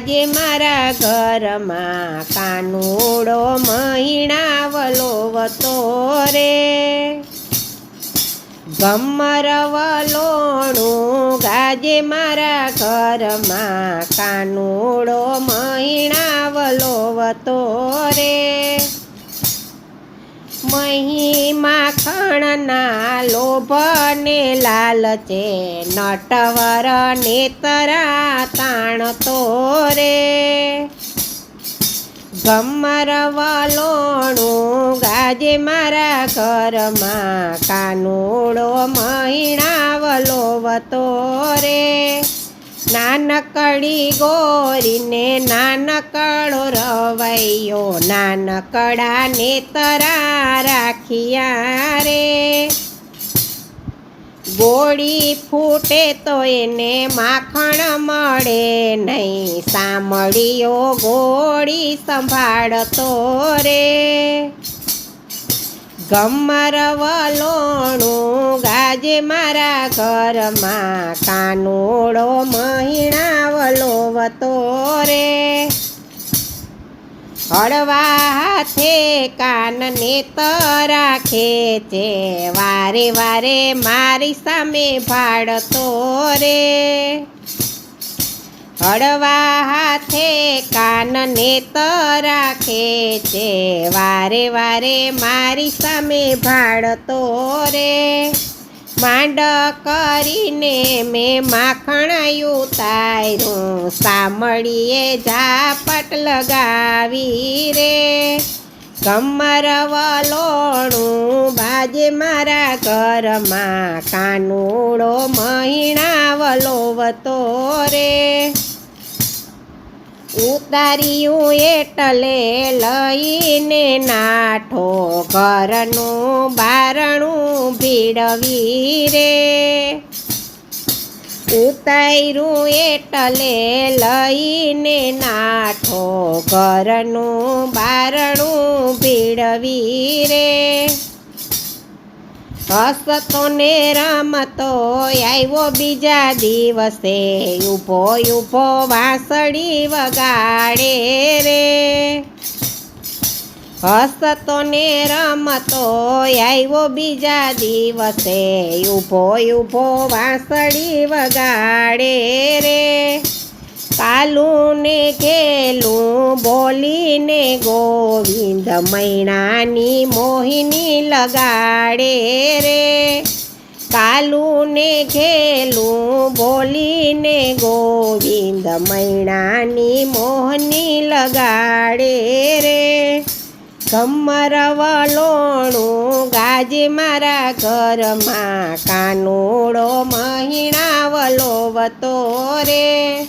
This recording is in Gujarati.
મારા ઘરમાં કાનુડો મહિણા વલોવતો રે. ગમર વલોણું ગાજે મારા ઘરમાં કાનુડો મહિણા વલોવતો રે. મહી માખણના લોભને લાલચે નટવર નેતરા તાણ તો રે. ગમર વલોણું ગાજે મારા ઘરમાં, કાનુડો મહિણા વલોવતો રે. નાનકડી ગોરીને નાનકડો રવૈયો નાનકડા નેતરા રાખ્યા રે. ગોળી ફૂટે તો એને માખણ મળે નહીં, સાંભળ્યો ગોળી સંભાળતો રે. ગમર વલોણું ગાજે મારા ઘરમાં, કાનુડો વલોવતો રે। હળવા હાથે કાનને રાખે છે, વારે વારે મારી સામે ભાડતો રે. હળવા હાથે કાનને રાખે છે, વારે વારે મારી સામે ભાડતો રે. માંડ કરીને મેં માખણાયું તાર્યું સામળીએ ઝાપટ લગાવી રે. કમર વલોણું બાજે મારા ઘરમાં કાનુડો મહિણા વલોવતો રે. ઉતાર્યું એટલે લઈને નાઠો ઘરનું બારણું ભીડવી રે. ઉતાર્યું એટલે લઈને નાઠો ઘરનું બારણું ભીડવી રે. હસતો ને રમતો આવ્યો બીજા દિવસે. ઊભો ઊભો વાંસળી વગાડે રે. હસતો ને રમતો આવ્યો બીજા દિવસે. ઊભો ઊભો વાંસળી વગાડે રે. કાલું કેલું બોલીને ગોવિંદ મૈણાની મોહિની લગાડે રે. કાલુને ખેલું બોલીને ગોવિંદ મૈણાની મોહની લગાડે રે. કમર વલોણું, ગાજે મારા ઘરમાં, કાનોડો મહિણા વલોવતો રે.